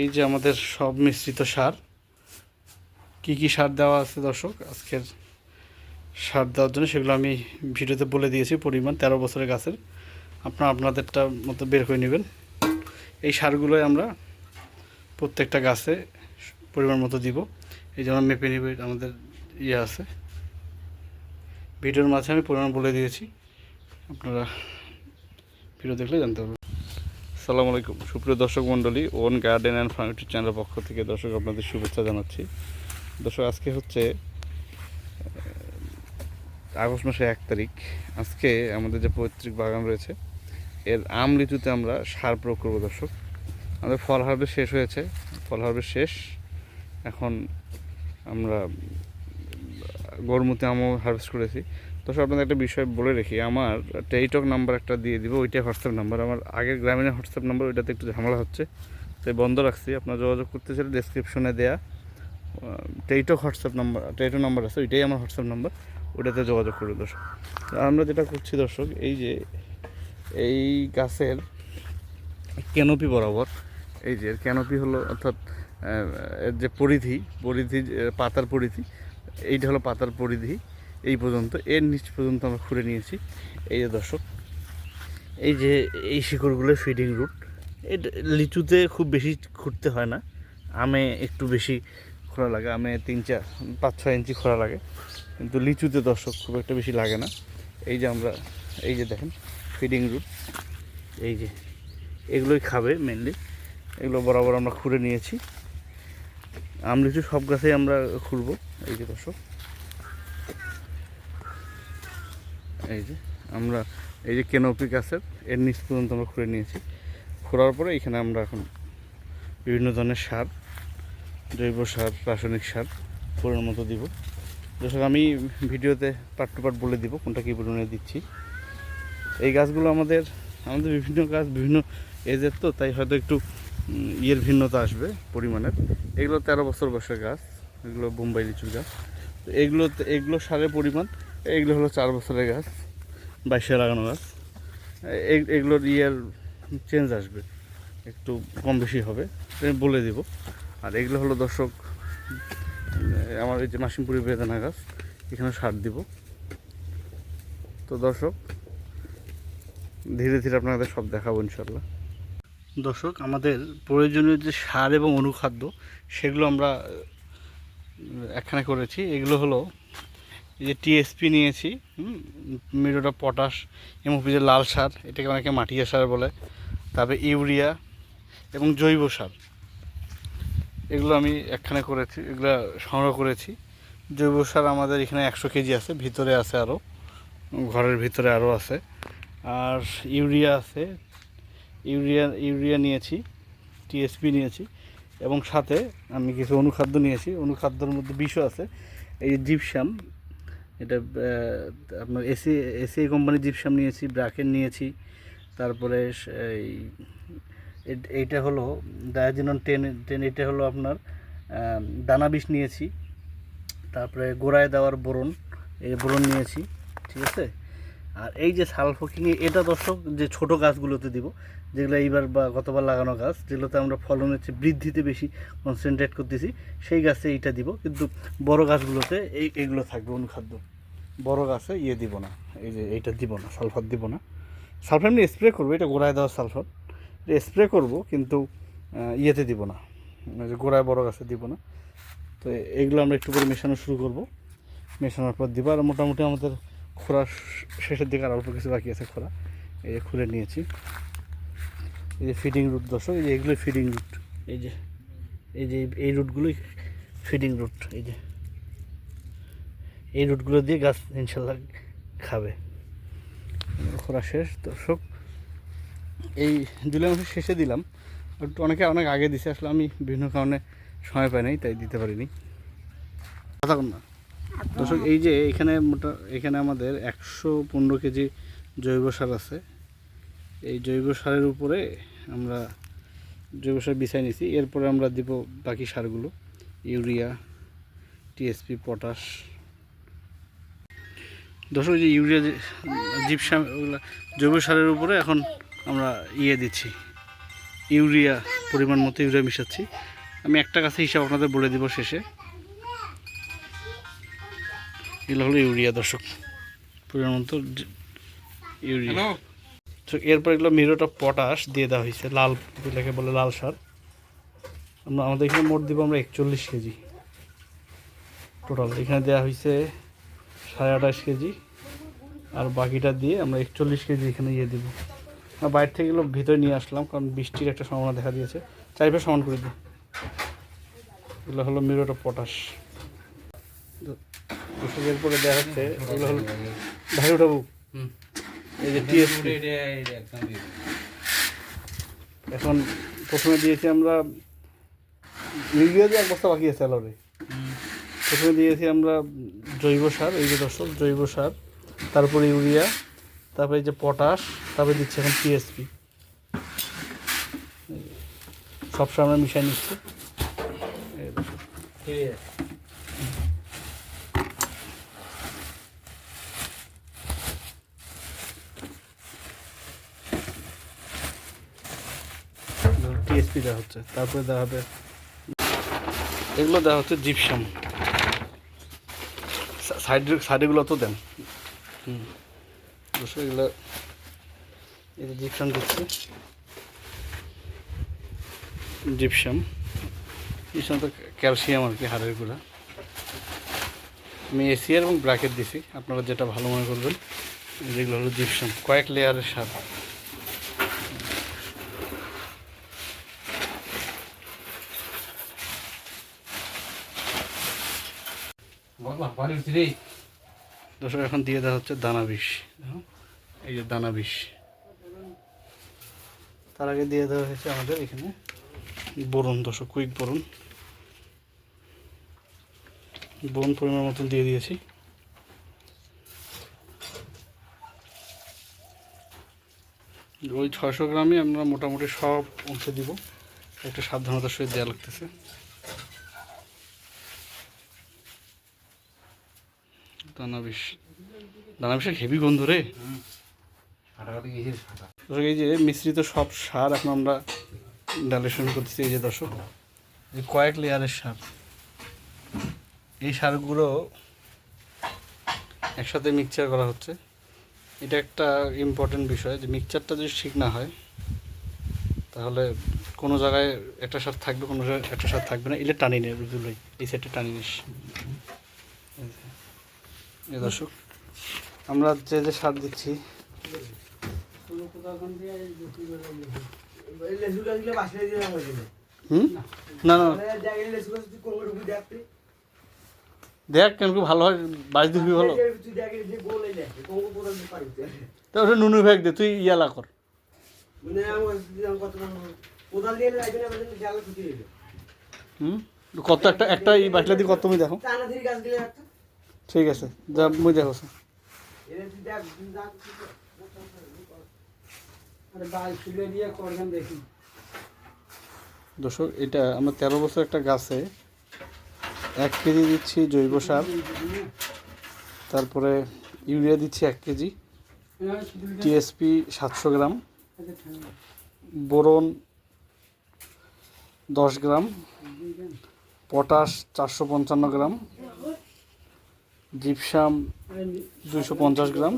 এই যে আমাদের সব মিশ্রিত সার, কি কি সার দেওয়া আছে দর্শক? আজকের সার দেওয়ার জন্য সেগুলো আমি ভিডিওতে বলে দিয়েছি, পরিমাণ তেরো বছরের গাছের। আপনারা আপনাদেরটা মতো বের করে নেবেন। এই সারগুলোই আমরা প্রত্যেকটা গাছে পরিমাণ মতো দিব। এই যেমন মেপে নিবে আমাদের ইয়ে আছে। ভিডিওর মাঝে আমি পরিমাণ বলে দিয়েছি। আপনারা ভিডিও দেখলে জানতে পারবেন। সালাম আলাইকুম। সুপ্রিয় দর্শক মণ্ডলী own garden and farm YouTube চ্যানেলের পক্ষ থেকে দর্শক আপনাদের শুভেচ্ছা জানাচ্ছি। দর্শক, আজকে হচ্ছে আগস্ট মাসের এক তারিখ। আজকে আমাদের যে পৈতৃক বাগান রয়েছে, এর আম ঋতুতে আমরা সার প্রয়োগ করব দর্শক। আমাদের ফল হারভেস্ট শেষ হয়েছে, ফল হারভেস্ট শেষ। এখন আমরা গরমুতে আমও হারভেস্ট করেছি। দর্শক আপনাদের একটা বিষয় বলে রেখি, আমার টেলিটক নাম্বার একটা দিয়ে দিব, ওইটাই হোয়াটসঅ্যাপ নাম্বার আমার আগের গ্রামীণের হোয়াটসঅ্যাপ নাম্বার ওইটাতে একটু ঝামেলা হচ্ছে। তাই বন্ধ রাখছি, আপনার যোগাযোগ করতে চাইলে ডেসক্রিপশনে দেয়া Teletalk WhatsApp number Teletalk number আছে, ওইটাই আমার হোয়াটসঅ্যাপ নাম্বার ওইটাতে যোগাযোগ করুন দর্শক। তো আমরা যেটা করছি দর্শক, এই যে, এই গাছের ক্যানোপি বরাবর, এই যে ক্যানোপি হলো অর্থাৎ এর যে পরিধি পরিধি পাতার পরিধি, এইটা হলো পাতার পরিধি। এই পর্যন্ত, এর নিচ পর্যন্ত আমরা খুঁড়ে নিয়েছি। এই যে দর্শক, এই যে এই শিকড়গুলো ফিডিং রুট এটা লিচুতে খুব বেশি খুঁড়তে হয় না। আমে একটু বেশি খোঁড়া লাগে, আমে তিন চার, পাঁচ ছয় ইঞ্চি খোঁড়া লাগে। কিন্তু লিচুতে দর্শক খুব একটা বেশি লাগে না। এই যে আমরা, এই যে দেখেন ফিডিং রুট এই যে এগুলোই খাবে মেনলি এগুলো বরাবর আমরা খুঁড়ে নিয়েছি। আম, লিচু সব গাছেই আমরা খুঁড়বো। এই যে দর্শক এই যে, আমরা এই যে কেনোপি গাছের, এর নিচ পর্যন্ত আমরা খুঁড়ে নিয়েছি। খোঁড়ার পরে এখানে আমরা এখন বিভিন্ন ধরনের সার, জৈব সার, রাসায়নিক সার, পরিমাণ মতো দিব। দর্শক, আমি ভিডিওতে পার্ট টু পার্ট বলে দিব কোনটা কী পরিমাণে দিচ্ছি। এই গাছগুলো আমাদের আমাদের বিভিন্ন গাছ, বিভিন্ন এজের তো, তাই হয়তো একটু ইয়ের ভিন্নতা আসবে পরিমাণের। এগুলো তেরো বছর বয়সের গাছ, এগুলো বোম্বাই লিচুর গাছ। তো এগুলো এগুলো সারের পরিমাণ এগুলো হলো চার বছরের গাছ, বাইশে লাগানো গাছ। এগুলোর ইয়ার চেঞ্জ আসবে, একটু কম বেশি হবে আমি বলে দিব। আর এগুলো হলো দর্শক আমার এই যে মাসিমপুরি বেদানা গাছ, এখানে সার দিব। তো দর্শক, ধীরে ধীরে আপনাদের সব দেখাবো ইনশাল্লাহ দর্শক, আমাদের প্রয়োজনীয় যে সার এবং অনুখাদ্য, সেগুলো আমরা একখানে করেছি। এগুলো হলো এই যে টিএসপি নিয়েছি মিরোটা পটাশ এমওপি যে লাল সার, এটাকে অনেকে মাটিয়া সার বলে, তারপরে ইউরিয়া এবং জৈব সার। এগুলো আমি একখানে করেছি, এগুলো সংগ্রহ করেছি। জৈব সার আমাদের এখানে একশো কেজি আছে, ভিতরে আছে আরও ঘরের ভিতরে আরও আছে। আর ইউরিয়া আছে, ইউরিয়া ইউরিয়া নিয়েছি টিএসপি নিয়েছি। এবং সাথে আমি কিছু অনুখাদ্য নিয়েছি, অনুখাদ্যর মধ্যে বিষও আছে, এই যে জিপসাম এটা আপনার এসি এসি কোম্পানির জিপসাম নিয়েছি ব্রাকেট নিয়েছি, তারপরে এই এইটা হলো ডায়াজিনন টেন টেন, এটা হলো আপনার দানা বিষ নিয়েছি, তারপরে গোড়ায় দেওয়ার বোরন, এই বোরন নিয়েছি, ঠিক আছে? আর এই যে সালফোকিং এটা দর্শক যে ছোট গাছগুলোতে দিব, যেগুলো এইবার বা গতবার লাগানো গাছ, যেগুলোতে আমরা ফলনের চেয়ে বৃদ্ধিতে বেশি কনসেন্ট্রেট করতেছি, সেই গাছে এইটা দিব। কিন্তু বড় গাছগুলোতে এই, এগুলো থাকবে অনুখাদ্য। বড় গাছে ইয়ে দিব না, এই যে এইটা দিব না, সালফার দিব না। সালফার এমনি স্প্রে করব, এটা গোড়ায় দেওয়া সালফার। এটা স্প্রে করব, কিন্তু ইয়েতে দিব না। যে গোড়ায় বড় গাছে দিব না। তো এইগুলো আমরা একটু করে মেশানো শুরু করব। মেশানোর পর দিব, আর মোটামুটি আমাদের খোরা শেষের দিকে আর অল্প কিছু বাকি আছে খোরা এই যে খুলে নিয়েছি। এই যে ফিডিং রুট দর্শক, এই যে এগুলোই ফিডিং রুট এই যে এই যে এই রুটগুলোই ফিডিং রুট এই যে। এই রুটগুলো দিয়ে গাছ ইনশাল্লাহ খাবে। খোরা শেষ দর্শক। এই জুলাই মাসের শেষে দিলাম। একটু অনেকে অনেক আগে দিছে, আসলে আমি বিভিন্ন কারণে সময় পাই নাই, তাই দিতে পারিনি। কথা না। দর্শক, এই যে এখানে মোটা, এখানে আমাদের একশো পনেরো কেজি জৈব সার আছে। এই জৈব সারের উপরে আমরা জৈব সার বিছাই নিছি। এরপরে আমরা দিব বাকি সারগুলো, ইউরিয়া, টিএসপি, পটাশ। দর্শক যে ইউরিয়া জিপসাম, ওগুলো জৈব সারের উপরে এখন আমরা ইয়ে দিচ্ছি। ইউরিয়া পরিমাণ মতো ইউরিয়া মিশাচ্ছি। আমি একটা গাছে হিসাব আপনাদের বলে দিব শেষে। এগুলো হলো ইউরিয়া দর্শক। পরিমাণ মতো জ- ইউরিয়া। তো এরপর এগুলো মিরোটা পটাশ দিয়ে দেওয়া হয়েছে লাল যেটাকে বলে লাল সার। আমরা আমাদের এখানে মোট দিব আমরা একচল্লিশ কেজি। টোটাল এখানে দেওয়া হয়েছে সাড়ে আঠাশ কেজি। আর বাকিটা দিয়ে আমরা একচল্লিশ কেজি এখানে ইয়ে দিব। আমরা বাইরে থেকে এগুলো ভিতরে নিয়ে আসলাম কারণ বৃষ্টির একটা সম্ভাবনা দেখা দিয়েছে। চাইবে সমান করে দিই। এগুলো হলো মিরোটা পটাশ। এরপরে দেওয়া হচ্ছে এগুলো হলো ভাই উঠাবো এই যে টিএসপি। এখন প্রথমে দিয়েছি আমরা ইউরিয়া দিয়ে এক বস্তা বাকি আছে আলোরে প্রথমে দিয়েছি আমরা জৈব সার এই যে দর্শক জৈব সার তারপরে ইউরিয়া তারপরে এই যে পটাশ তারপরে দিচ্ছি এখন টিএসপি। সব সার আমরা মিশিয়ে নিচ্ছি এই দর্শক। টিএসপি দেওয়া হচ্ছে, তারপরে দেওয়া হবে এগুলো দেওয়া হচ্ছে জিপসাম। সাইড সাইডেগুলো তো দেন। হুম। এগুলো এই যে জিপসাম দিচ্ছি। জিপসাম। জিপসাম তো ক্যালসিয়াম আর কি হাড়ের গুঁড়া। আমি এসিয়ার এবং ব্র্যাকেট দিছি, আপনারা যেটা ভালো মনে করবেন যেগুলো হলো জিপসাম। কয়েক লেয়ারের সার। দর্শক, এখন দিয়ে দেওয়া হচ্ছে দানা বিষ। এই যে দানা বিষ। তার আগে দিয়ে দেওয়া হয়েছে আমাদের এখানে বোরন দর্শক, কুইক বোরন বোরন পরিমাণ মতন দিয়ে দিয়েছি। ওই ছয়শো গ্রামই আমরা মোটামুটি সব অংশে দিব। একটা সাবধানতার সহিত দেওয়া লাগতেছে। দানা বিষ হেভি গন্ধ রে। এই যে মিশ্রিত সব সার এখন আমরা ডালেশন করতেছি এই যে দর্শক। এই কয়েক লেয়ারের সার। এই সারগুলো একসাথে মিক্সচার করা হচ্ছে। এটা একটা ইম্পর্টেন্ট বিষয় যে মিক্সচারটা যদি ঠিক না হয়, তাহলে কোনো জায়গায় একটা সার থাকবে, কোনো জায়গায় একটা সার থাকবে না। এলে টানি নেই বুঝলি এই সাইডটা টানি নিস। দর্শক আমরা যে যে সার দিচ্ছি। না না। দেখ কেন কি ভালো হয় বাজ দিবি ভালো। তো ওটা নুনু ভ্যাগ দে তুই ইয়ালা কর। হুম? কত একটা একটা এই বাটলা দিয়ে কত তুমি দেখো। ঠিক আছে, যা, মুই দেখো দর্শক, এটা আমরা তেরো বছর একটা গাছে এক কেজি দিচ্ছি জৈব সার, তারপরে ইউরিয়া দিচ্ছি এক কেজি, টিএসপি সাতশো গ্রাম, বোরন দশ গ্রাম, পটাশ চারশো পঞ্চান্ন গ্রাম জিপসাম দুশো পঞ্চাশ গ্রাম,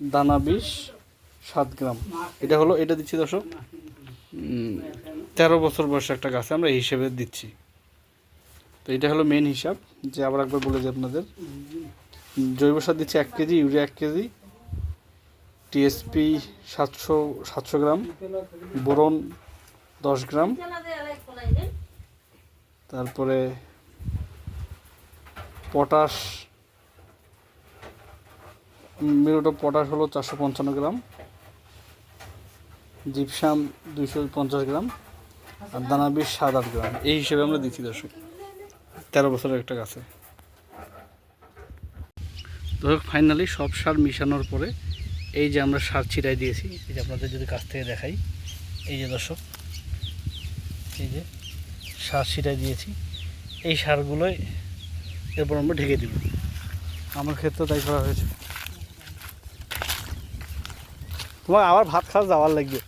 দানা বিষ সাত গ্রাম। এটা হলো, এটা দিচ্ছি দর্শক তেরো বছর বয়সে একটা গাছে আমরা এই হিসেবে দিচ্ছি। তো এটা হলো মেন হিসাব, যে আবার একবার বলে দিই আপনাদের। জৈব সার দিচ্ছি এক কেজি, ইউরিয়া এক কেজি টিএসপি সাতশো সাতশো গ্রাম, বোরন দশ গ্রাম। তারপরে পটাশ মিরোটো পটাশ হলো চারশো পঞ্চান্ন গ্রাম, জিপসাম দুইশো পঞ্চাশ গ্রাম, আর দানা বিষ সাত আট গ্রাম। এই হিসেবে আমরা দিচ্ছি দর্শক, তেরো বছরের একটা গাছে। দর্শক ফাইনালি সব সার মিশানোর পরে এই যে আমরা সার ছিটাই দিয়েছি, এই যে আপনাদের যদি কাছ থেকে দেখাই, এই যে দর্শক, এই যে সার ছিটাই দিয়েছি, এই সারগুলোই এরপর আমরা ঢেকে দিব। আমার ক্ষেত্রে তাই করা হয়েছে। তোমার আবার ভাত খাওয়া যাওয়ার লাগবে।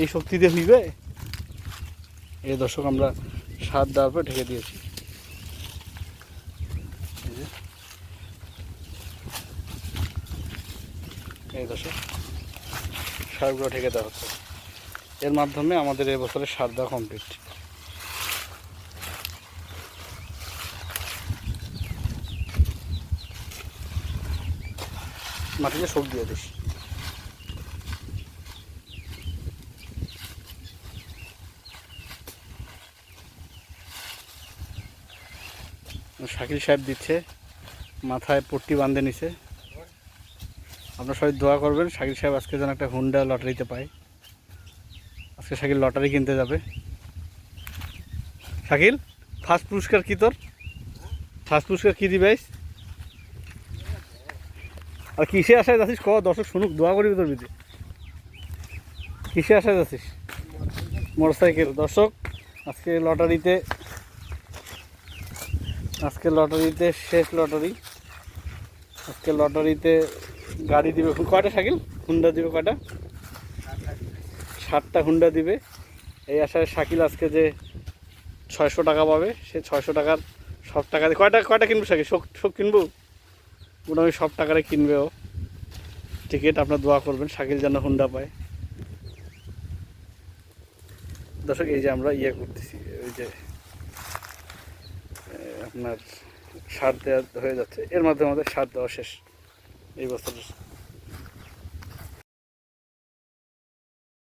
এই শক্তি দিয়ে হইবে? এই দর্শক, আমরা সার দেওয়ার পর ঢেকে দিয়েছি। এই দর্শক, সারগুলো ঢেকে দেওয়া হচ্ছে। এর মাধ্যমে আমাদের এবছরে সার দেওয়া কমপ্লিট মাটিতে সব দিয়ে দিস। শাকিল সাহেব দিচ্ছে, মাথায় পট্টি বাঁধে নিছে। আপনার সবাই দোয়া করবেন, শাকিল সাহেব আজকে যেন একটা হুন্ডা লটারিতে পায়। আজকে শাকিল লটারি কিনতে যাবে। শাকিল ফার্স্ট পুরস্কার কী তোর? ফার্স্ট পুরস্কার কী দিবেস আর কিসে আসায় যাচ্ছিস? ক, দর্শক শুনুক, দোয়া করবি তোর বিধি কিসে আসায় যাচ্ছিস? মোটরসাইকেল। দর্শক, আজকে লটারিতে আজকে লটারিতে শেষ লটারি। আজকে লটারিতে গাড়ি দিবে। কয়টা সাইকেল? হুন্ডা দিবে কয়টা? ষাটটা হুন্ডা দিবে। এই আশায় শাকিল আজকে যে ছয়শো টাকা পাবে, সে ছয়শো টাকার সব টাকা কয়টা কয়টা কিনবো শাকিল? শোক শোক কিনবো? মোটামুটি সব টাকারে কিনবেও। টিকিট আপনার দোয়া করবেন, শাকিল যেন হুন্ডা পায়। দর্শক, এই যে আমরা ইয়ে করতেছি ওই যে আপনার সার দেওয়া হয়ে যাচ্ছে। এর মাধ্যমে আমাদের সার দেওয়া শেষ। এই বছর